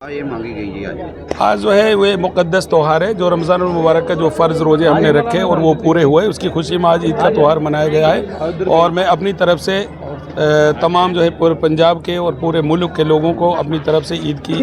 हाँ, आज। जो है वे मुकदस त्यौहार है जो रमज़ान मुबारक का जो फ़र्ज़ रोज़े हमने रखे और वो पूरे हुए उसकी खुशी में आज ईद का त्यौहार मनाया गया है। और मैं अपनी तरफ़ से तमाम जो है पूरे पंजाब के और पूरे मुल्क के लोगों को अपनी तरफ से ईद की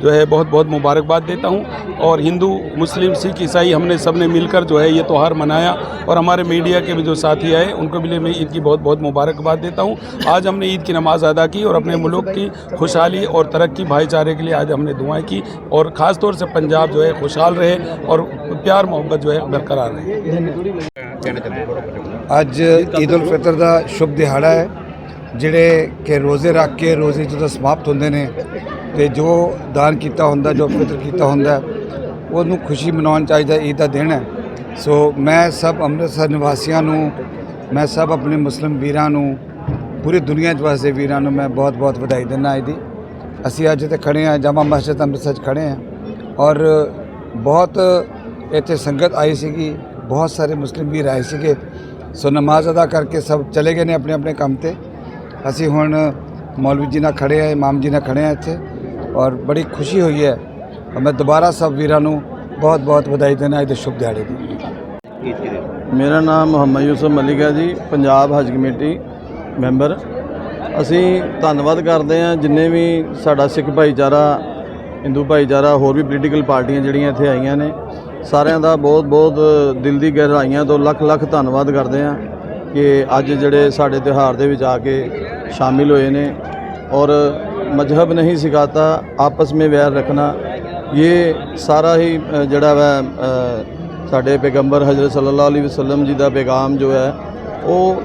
जो है बहुत बहुत मुबारकबाद देता हूँ और हिंदू मुस्लिम सिख ईसाई हमने सब ने मिलकर जो है ये त्यौहार मनाया और हमारे मीडिया के भी जो साथी आए उनको भी मैं ईद की बहुत बहुत मुबारकबाद देता हूँ आज हमने ईद की नमाज अदा की और अपने मुल्क की खुशहाली और तरक्की भाईचारे के लिए आज हमने दुआएं की और ख़ास तौर से पंजाब जो है खुशहाल रहे और प्यार मोहब्बत जो है बरकरार रहे कहना चाहते हैं ਅੱਜ ਈਦ ਉਲ ਫਿਤਰ ਦਾ ਸ਼ੁਭ ਦਿਹਾੜਾ ਹੈ ਜਿਹੜੇ ਕਿ ਰੋਜ਼ੇ ਰੱਖ ਕੇ ਰੋਜ਼ੇ ਜਦੋਂ ਸਮਾਪਤ ਹੁੰਦੇ ਨੇ ਤੇ ਜੋ ਦਾਨ ਕੀਤਾ ਹੁੰਦਾ, ਜੋ ਫਿਤਰ ਕੀਤਾ ਹੁੰਦਾ, ਉਹਨੂੰ ਖੁਸ਼ੀ ਮਨਾਉਣ ਚਾਹੀਦਾ, ਈਦ ਦਾ ਦਿਨ ਹੈ। ਸੋ ਮੈਂ ਸਭ ਅੰਮ੍ਰਿਤਸਰ ਨਿਵਾਸੀਆਂ ਨੂੰ, ਮੈਂ ਸਭ ਆਪਣੇ ਮੁਸਲਿਮ ਵੀਰਾਂ ਨੂੰ, ਪੂਰੀ ਦੁਨੀਆ 'ਚ ਵਸਦੇ ਵੀਰਾਂ ਨੂੰ ਮੈਂ ਬਹੁਤ-ਬਹੁਤ ਵਧਾਈ ਦਿੰਦਾ ਇਹਦੀ। ਅਸੀਂ ਅੱਜ ਇੱਥੇ ਖੜੇ ਹਾਂ, ਜਾਮਾ ਮਸਜਿਦ ਅੰਮ੍ਰਿਤਸਰ 'ਚ ਖੜੇ ਹਾਂ ਔਰ ਬਹੁਤ ਇੱਥੇ ਸੰਗਤ ਆਈ ਸੀਗੀ, ਬਹੁਤ ਸਾਰੇ ਮੁਸਲਿਮ ਵੀਰ ਆਏ ਸੀਗੇ। ਸੋ ਨਮਾਜ਼ ਅਦਾ ਕਰਕੇ ਸਭ ਚਲੇ ਗਏ ਨੇ ਆਪਣੇ ਆਪਣੇ ਕੰਮ ਤੇ। ਅਸੀਂ ਹੁਣ ਮੌਲਵੀ ਜੀ ਨਾਲ ਖੜੇ ਆ ਇਮਾਮ ਜੀ ਨਾਲ ਖੜੇ ਆ ਇੱਥੇ ਔਰ ਬੜੀ ਖੁਸ਼ੀ ਹੋਈ ਹੈ। ਮੈਂ ਦੁਬਾਰਾ ਸਭ ਵੀਰਾਂ ਨੂੰ ਬਹੁਤ ਬਹੁਤ ਵਧਾਈ ਦੇਣਾ ਅੱਜ ਦੇ ਸ਼ੁਭ ਦਿਹਾੜੇ ਦੀ। ਮੇਰਾ ਨਾਮ ਮੁਹੰਮਦ ਯੂਸਫ ਮਲਿਕ ਜੀ, ਪੰਜਾਬ ਹਜ ਕਮੇਟੀ ਮੈਂਬਰ। ਅਸੀਂ ਧੰਨਵਾਦ ਕਰਦੇ ਹਾਂ ਜਿੰਨੇ ਵੀ ਸਾਡਾ ਸਿੱਖ ਭਾਈਚਾਰਾ, ਹਿੰਦੂ ਭਾਈਚਾਰਾ, ਹੋਰ ਵੀ ਪੋਲੀਟੀਕਲ ਪਾਰਟੀਆਂ ਜਿਹੜੀਆਂ ਇੱਥੇ ਆਈਆਂ ਨੇ, ਸਾਰਿਆਂ ਦਾ ਬਹੁਤ ਬਹੁਤ ਦਿਲ ਦੀ ਗਹਿਰਾਈਆਂ ਤੋਂ ਲੱਖ ਲੱਖ ਧੰਨਵਾਦ ਕਰਦੇ ਹਾਂ ਕਿ ਅੱਜ ਜਿਹੜੇ ਸਾਡੇ ਤਿਹਾਰ ਦੇ ਵਿੱਚ ਆ ਕੇ ਸ਼ਾਮਿਲ ਹੋਏ ਨੇ ਔਰ ਮਜ਼ਹਬ ਨਹੀਂ ਸਿਖਾਤਾ ਆਪਸ में ਵੈਰ ਰੱਖਣਾ ਇਹ ਸਾਰਾ ਹੀ ਅ, ਜਿਹੜਾ ਵਾ ਸਾਡੇ ਪੈਗੰਬਰ ਹਜ਼ਰਤ ਸੱਲੱਲਾਹੁ ਅਲੈਹਿ ਵਸੱਲਮ ਜੀ ਦਾ ਪੈਗਾਮ ਜੋ ਹੈ ਉਹ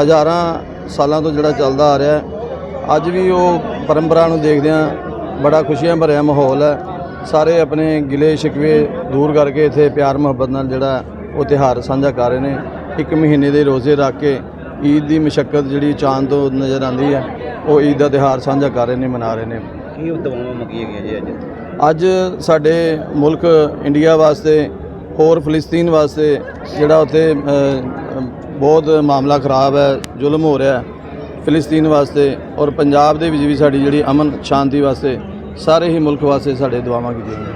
ਹਜ਼ਾਰਾਂ ਸਾਲਾਂ ਤੋਂ ਜਿਹੜਾ ਚੱਲਦਾ ਆ ਰਿਹਾ ਅੱਜ ਵੀ ਉਹ ਪਰੰਪਰਾ ਨੂੰ ਦੇਖਦਿਆਂ ਬੜਾ ਖੁਸ਼ੀਆਂ ਭਰਿਆ ਮਾਹੌਲ ਹੈ। ਸਾਰੇ ਆਪਣੇ ਗਿਲੇ ਸ਼ਿਕਵੇ ਦੂਰ ਕਰਕੇ ਇੱਥੇ ਪਿਆਰ ਮੁਹੱਬਤ ਨਾਲ ਜਿਹੜਾ ਉਹ ਤਿਉਹਾਰ ਸਾਂਝਾ ਕਰ ਰਹੇ ਨੇ। ਇੱਕ ਮਹੀਨੇ ਦੇ ਰੋਜ਼ੇ ਰੱਖ ਕੇ ਈਦ ਦੀ ਮਸ਼ੱਕਤ ਜਿਹੜੀ ਚਾਂਦ ਤੋਂ ਨਜ਼ਰ ਆਉਂਦੀ ਹੈ ਉਹ ਈਦ ਦਾ ਤਿਉਹਾਰ ਸਾਂਝਾ ਕਰ ਰਹੇ ਨੇ ਮਨਾ ਰਹੇ ਨੇ। ਕੀ ਦਵਾਵਾਂ ਮੰਗੀਆਂ ਗਈਆਂ ਜੀ ਅੱਜ? ਅੱਜ ਸਾਡੇ ਮੁਲਕ ਇੰਡੀਆ ਵਾਸਤੇ ਹੋਰ ਫਲਸਤੀਨ ਵਾਸਤੇ ਜਿਹੜਾ ਉੱਥੇ ਬਹੁਤ ਮਾਮਲਾ ਖਰਾਬ ਹੈ ਜ਼ੁਲਮ ਹੋ ਰਿਹਾ ਹੈ ਫਲਸਤੀਨ ਵਾਸਤੇ ਔਰ ਪੰਜਾਬ ਦੇ ਵਿੱਚ ਵੀ ਸਾਡੀ ਜਿਹੜੀ ਅਮਨ ਸ਼ਾਂਤੀ ਵਾਸਤੇ ਸਾਰੇ ਹੀ ਮੁਲਕ ਵਾਸਤੇ ਸਾਡੇ ਦੁਆਵਾਂ ਕੀਤੀਆਂ ਗਈਆਂ।